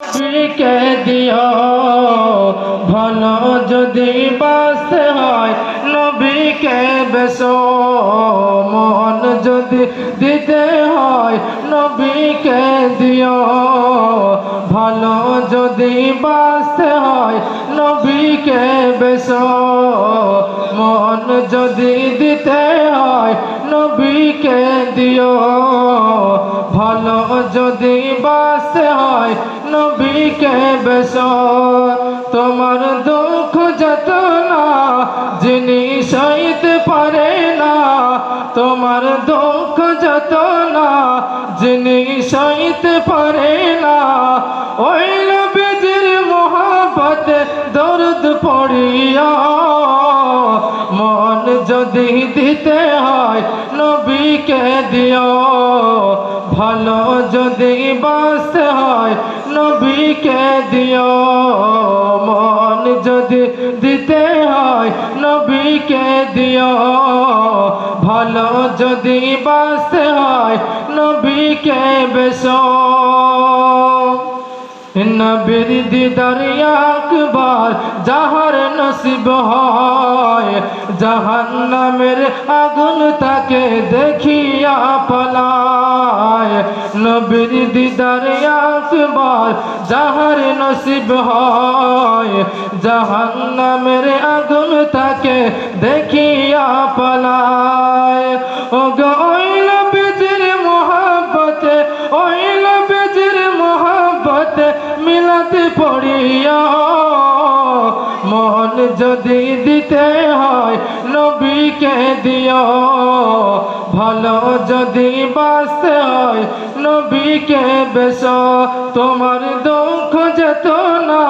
নবীকে দিও ভালো যদি বাসতে হয়, নবীকে বেশ মন যদি দিতে হয়, নবীকে দিও। ভালো যদি বাসতে হয়, নবীকে বেশ মন যদি দিতে হয়, নবীকে দিও। ভালো যদি বাসতে হয় নবীকে বেশ তোমার দুঃখ যত না যিনি সইতে পারে না, তোমার দুঃখ যত না যিনি সইতে পারে না। ওই নবীজির মোহাবত দর্দ পড়িয়া, মন যদি দিতে হয় নবীকে দিও, ভালো নবীকে দিও মন যদি দিতে হয়, নবীকে দিও। ভালো যদি বাসতে হয়, নবীকে বেশো নবীর দিদার একবার যাহার নসিব হয়, জাহান্নামের আগুন তাকে দেখিয়া পলায়। নবীর দিদার একবার যাহার নসিব হয়, জাহান্নামের আগুন তাকে দেখিয়া পলায়। ও গো ওই নবীজির মোহাব্বতে, ওই মিলাতে পড়িয়া, মন যদি দিতে হয় নবীকে দিও ভালো যদি বাঁচতে হয়, নবীকে বেশ তোমার দুঃখ যেত না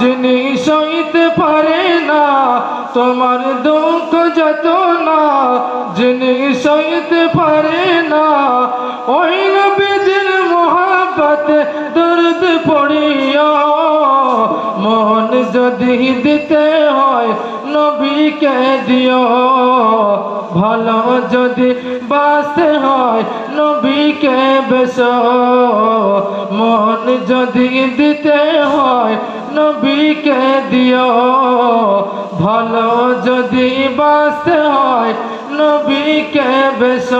যিনি সইতে পারে না, তোমার দুঃখ যেত না যিনি সইতে পারে না। ওই নবীজির মোহাব্বতে দর্দ পড়িয়া মন যদি দিতে হয়, নবীকে দিও। ভালো যদি বাসতে হয় নবীকে বেশ। মন যদি দিতে হয় নবীকে দিও। ভালো যদি বাসতে হয় নবীকে বেশ।